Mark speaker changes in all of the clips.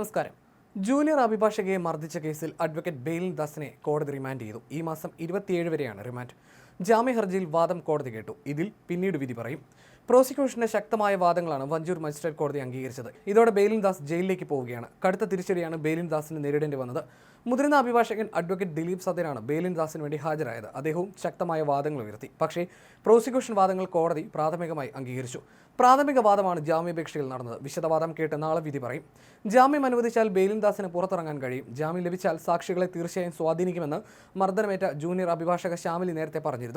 Speaker 1: നമസ്കാരം. ജൂനിയർ അഭിഭാഷകയെ മർദ്ദിച്ച കേസിൽ അഡ്വക്കേറ്റ് ബെയിലിൻ ദാസിനെ കോടതി റിമാൻഡ് ചെയ്തു. ഈ മാസം ഇരുപത്തിയേഴ് വരെയാണ് റിമാൻഡ്. ജാമ്യ ഹർജിയിൽ വാദം കോടതി കേട്ടു. ഇതിൽ പിന്നീട് വിധി പറയും. പ്രോസിക്യൂഷന്റെ ശക്തമായ വാദങ്ങളാണ് വഞ്ചൂർ മജിസ്ട്രേറ്റ് കോടതി അംഗീകരിച്ചത്. ഇതോടെ ബേലിൻദാസ് ദാസ് ജയിലിലേക്ക് പോവുകയാണ്. കടുത്ത തിരിച്ചടിയാണ് ബേലിൻ ദാസിന് നേരിടേണ്ടി വന്നത്. മുതിർന്ന അഭിഭാഷകൻ അഡ്വക്കേറ്റ് ദിലീപ് സത്യനാണ് ബേലിൻ ദാസിന് വേണ്ടി ഹാജരായത്. അദ്ദേഹവും ശക്തമായ വാദങ്ങൾ ഉയർത്തി. പക്ഷേ പ്രോസിക്യൂഷൻ വാദങ്ങൾ കോടതി പ്രാഥമികമായി അംഗീകരിച്ചു. പ്രാഥമിക വാദമാണ് ജാമ്യാപേക്ഷയിൽ നടന്നത്. വിശദവാദം കേട്ട് നാളെ വിധി പറയും. ജാമ്യം അനുവദിച്ചാൽ ബേലിൻ ദാസിന് പുറത്തിറങ്ങാൻ കഴിയും. ജാമ്യം ലഭിച്ചാൽ സാക്ഷികളെ തീർച്ചയായും സ്വാധീനിക്കുമെന്ന് മർദ്ദനമേറ്റ ജൂനിയർ അഭിഭാഷക ശ്യാമിലി നേരത്തെ പറഞ്ഞിരുന്നു.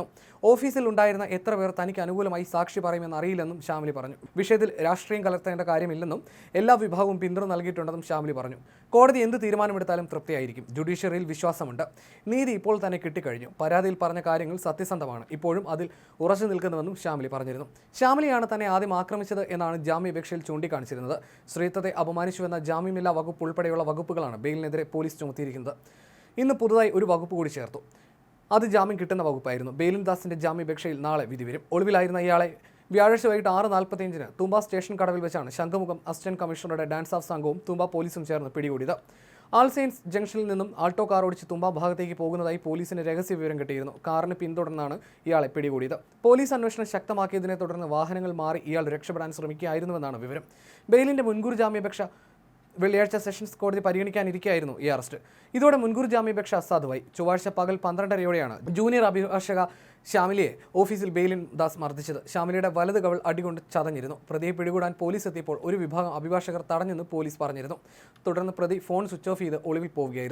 Speaker 1: ഓഫീസിൽ ഉണ്ടായിരുന്ന എത്ര പേർ തനിക്ക് അനുകൂലമായി സാക്ഷി പറയുമെന്ന് അറിയില്ലെന്നും ശ്യാമിലി പറഞ്ഞു. വിഷയത്തിൽ രാഷ്ട്രീയം കലർത്തേണ്ട കാര്യമില്ലെന്നും എല്ലാ വിഭാഗവും പിന്തുണ നൽകിയിട്ടുണ്ടെന്നും ശ്യാമിലി പറഞ്ഞു. കോടതി എന്ത് തീരുമാനമെടുത്താലും തൃപ്തിയായിരിക്കും. ജുഡീഷ്യറിയിൽ വിശ്വാസമുണ്ട്. നീതി ഇപ്പോൾ തന്നെ കിട്ടിക്കഴിഞ്ഞു. പരാതിയിൽ പറഞ്ഞ കാര്യങ്ങൾ സത്യസന്ധമാണ്. ഇപ്പോഴും അതിൽ ഉറച്ചു നിൽക്കുന്നുവെന്നും ശ്യാമിലി പറഞ്ഞിരുന്നു. ശ്യാമിലിയാണ് തന്നെ ആദ്യം ആക്രമിച്ചത് എന്നാണ് ജാമ്യാപേക്ഷയിൽ ചൂണ്ടിക്കാണിച്ചിരുന്നത്. സ്ത്രീത്വത്തെ അപമാനിച്ചുവെന്ന ജാമ്യമില്ലാ വകുപ്പ് ഉൾപ്പെടെയുള്ള വകുപ്പുകളാണ് ബെയിലിനെതിരെ പോലീസ് ചുമത്തിയിരിക്കുന്നത്. ഇന്ന് പുതുതായി ഒരു വകുപ്പ് കൂടി ചേർത്തു. അത് ജാമ്യം കിട്ടുന്ന വകുപ്പായിരുന്നു. ബെയിലിൻ ദാസിന്റെ ജാമ്യാപേക്ഷയിൽ നാളെ വിധി വരും. ഒളിവിലായിരുന്ന ഇയാളെ വ്യാഴാഴ്ച വൈകിട്ട് ആറ് നാൽപ്പത്തിയഞ്ചിന് തുമ്പ സ്റ്റേഷൻ കടവിൽ വെച്ചാണ് ശംഖുമുഖം അസിസ്റ്റന്റ് കമ്മീഷണറുടെ ഡാൻസ് ഓഫ് സംഘവും തുമ്പ പോലീസും ചേർന്ന് പിടികൂടിയത്. ആൾ സെയിൻസ് ജംഗ്ഷനിൽ നിന്നും ആൾട്ടോ കാർ ഓടിച്ച് തുമ്പ ഭാഗത്തേക്ക് പോകുന്നതായി പോലീസിന് രഹസ്യ വിവരം കിട്ടിയിരുന്നു. കാറിന് പിന്തുടർന്നാണ് ഇയാളെ പിടികൂടിയത്. പോലീസ് അന്വേഷണം ശക്തമാക്കിയതിനെ തുടർന്ന് വാഹനങ്ങൾ മാറി ഇയാൾ രക്ഷപ്പെടാൻ ശ്രമിക്കുകയായിരുന്നുവെന്നാണ് വിവരം. ബെയിലിന്റെ മുൻകൂർ ജാമ്യാപേക്ഷ വെള്ളിയാഴ്ച സെഷൻസ് കോടതി പരിഗണിക്കാനിരിക്കെയായിരുന്നു ഈ അറസ്റ്റ്. ഇതോടെ മുൻകൂർ ജാമ്യാപേക്ഷ അസാധുവായി. ചൊവ്വാഴ്ച പകൽ പന്ത്രണ്ടരയോടെയാണ് ജൂനിയർ അഭിഭാഷക ശ്യാമിലിയെ ഓഫീസിൽ ബെയിലിൻ ദാസ് മർദ്ദിച്ചത്. ശ്യാമിലിയുടെ വലത് കവൾ അടികൊണ്ട് ചതഞ്ഞിരുന്നു. പ്രതിയെ പിടികൂടാൻ പോലീസ് എത്തിയപ്പോൾ ഒരു വിഭാഗം അഭിഭാഷകർ തടഞ്ഞെന്ന് പോലീസ് പറഞ്ഞിരുന്നു. തുടർന്ന് പ്രതി ഫോൺ സ്വിച്ച് ഓഫ് ചെയ്ത് ഒളിവിൽ പോവുകയായിരുന്നു.